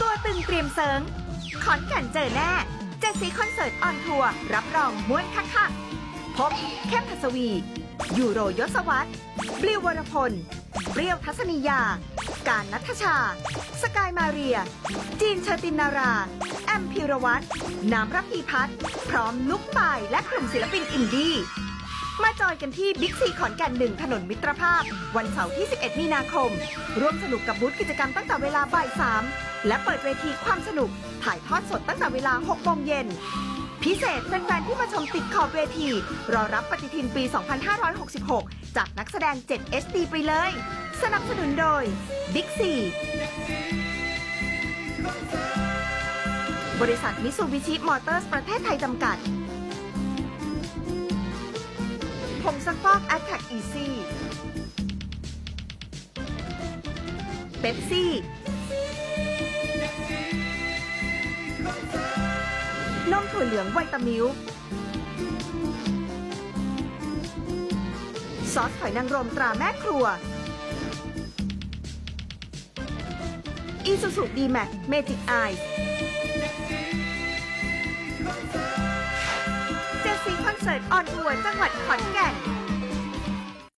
ตัวตึงเตรียมเซิงขอนแก่นเจอแน่เจ็ดสีคอนเสิร์ตออนทัวร์รับรองม้วนคักคักพบเข้มพัสวี ยูโรยศวัตรบลิววรพล เปรี้ยวทัศนียา การนัทชา สกายมาเรีย จีนเชอตินนารา แอมพิรวัตรน้ำรับพีพัฒน์พร้อมลุกป่ายและกลุ่มศิลปินอินดี้ มาจอยกันที่บิ๊กซีขอนแก่นหนึ่งถนนมิตรภาพ วันเสาร์ที่ 11 มีนาคม ร่วมสนุกกับบูธกิจกรรมตั้งแต่เวลาบ่าย3และเปิดเวทีความสนุก ถ่ายทอดสดตั้งแต่เวลา6โมงเย็นพิเศษแฟนๆที่มาชมติดขอบเวที รอรับปฏิทินปี 2566 จากนักแสดง 7 HD ไปเลย สนับสนุนโดย Big C บริษัทมิสูบิชิมอเตอร์สประเทศไทยจำกัด ผงซักฟอก Attack Easy เ e ปซี่นมถั่วเหลืองไวตามิลซอสหอยนางรมตราแม่ครัว อีซูซูดีแม็กเมจิกไอ เสิร์ตออนทัวร์จังหวัดขอนแก่น